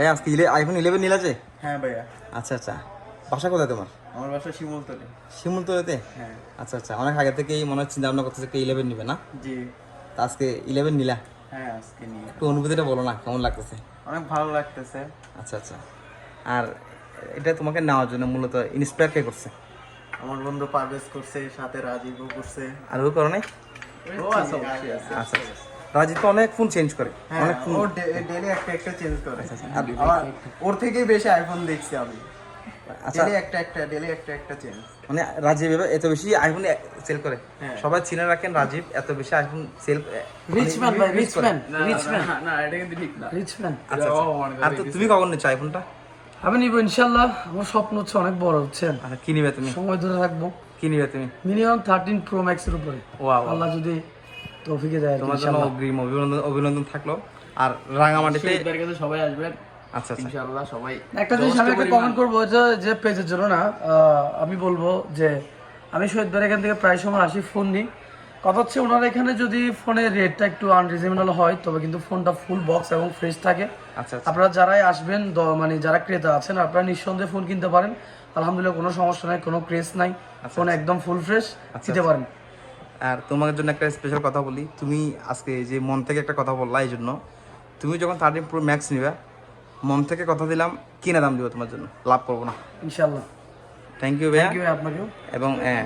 ভাই আজকে iPhone eleven নিলা যে? হ্যাঁ ভাইয়া। আচ্ছা আচ্ছা। বাসা কোথায় তোমার? আমার বাসা শিমুলতলি। শিমুলতলাতে? হ্যাঁ। আচ্ছা আচ্ছা। অনেক আগে থেকেই মনে হচ্ছে চিন্তা ভাবনা করতেছে ইলেভেন নিবে না? জি। তা আজকে ইলেভেন নিলা? হ্যাঁ আজকে নিয়ে একটু অনুভূতিটা বলো না কেমন লাগতেছে? অনেক ভালো লাগতেছে। আচ্ছা আচ্ছা। আর এটা তোমাকে নেওয়ার জন্য মূলত ইন্সপায়ার কে করছে? আমার বন্ধু পারভেজ করছে সাথে রাজীবও করছে। আর ও করে নাই? ও আছে আছে। আচ্ছা আচ্ছা। রাজীব তো অনেক ফোন চেঞ্জ করে। হ্যাঁ অনেক ফোন ও ডেলি একটা একটা চেঞ্জ করে। আর ওর থেকেই বেশি আইফোন দেখছি আমি। আচ্ছা। ডেলি একটা একটা ডেলি একটা একটা চেঞ্জ মানে রাজীব এত বেশি আইফোন সেল করে। হ্যাঁ। সবাই চিনে রাখেন রাজীব এত বেশি আইফোন সেল রিচম্যান ভাই রিচম্যান রিচম্যান না এটা কিন্তু ঠিক না। রিচম্যান আচ্ছা আচ্ছা। আর তো তুমি কখন নিচ্ছ আইফোনটা আমি নিবো ইনশাল্লাহ আমার স্বপ্ন হচ্ছে অনেক বড় হচ্ছে আচ্ছা কি নিবে তুমি? সময় ধরে রাখব। কি নিবে তুমি? মিনিমাম থার্টিন প্রো ম্যাক্সের উপরে। ওয়াও আল্লাহ যদি তৌফিকে কি, তোমার জন্য অগ্রিম অভিনন্দন অভিনন্দন থাকল। আর রাঙামাটিতে সবাই আসবেন আচ্ছা আচ্ছা। ইনশাআল্লাহ সবাই একটা জিনিস আমি একটা কমেন্ট করব যে যে পেজের জন্য না আমি বলব যে আমি শহীদ ভাইয়ের এখান থেকে প্রায় সময় আসি ফোন নিই। কথা হচ্ছে ওনার এখানে যদি ফোনের রেটটা একটু আনরিজনেবল হয় তবে কিন্তু ফোনটা ফুল বক্স এবং ফ্রেশ থাকে। আচ্ছা আচ্ছা। আপনারা যারাই আসবেন মানে যারা ক্রেতা আছেন আপনারা নিঃসন্দেহে ফোন কিনতে পারেন। আলহামদুলিল্লাহ কোনো সমস্যা নাই কোনো ক্রেস নাই ফোন একদম ফুল ফ্রেশ দিতে পারেন। আর তোমার জন্য একটা স্পেশাল কথা বলি। তুমি আজকে যে মন থেকে একটা কথা বললা এই জন্য তুমি যখন থার্টিন প্রো ম্যাক্স নিবে মন থেকে কথা দিলাম কিনা দাম দিব তোমার জন্য। লাভ করব না। ইনশাল্লাহ থ্যাংক ইউ ভাইয়া। আপনাকেও। এবং আহ,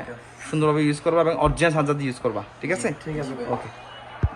সুন্দরভাবে ইউজ করবা এবং অরিজিনাল চার্জার দিয়ে ইউজ করবা। ঠিক আছে? ঠিক আছে ওকে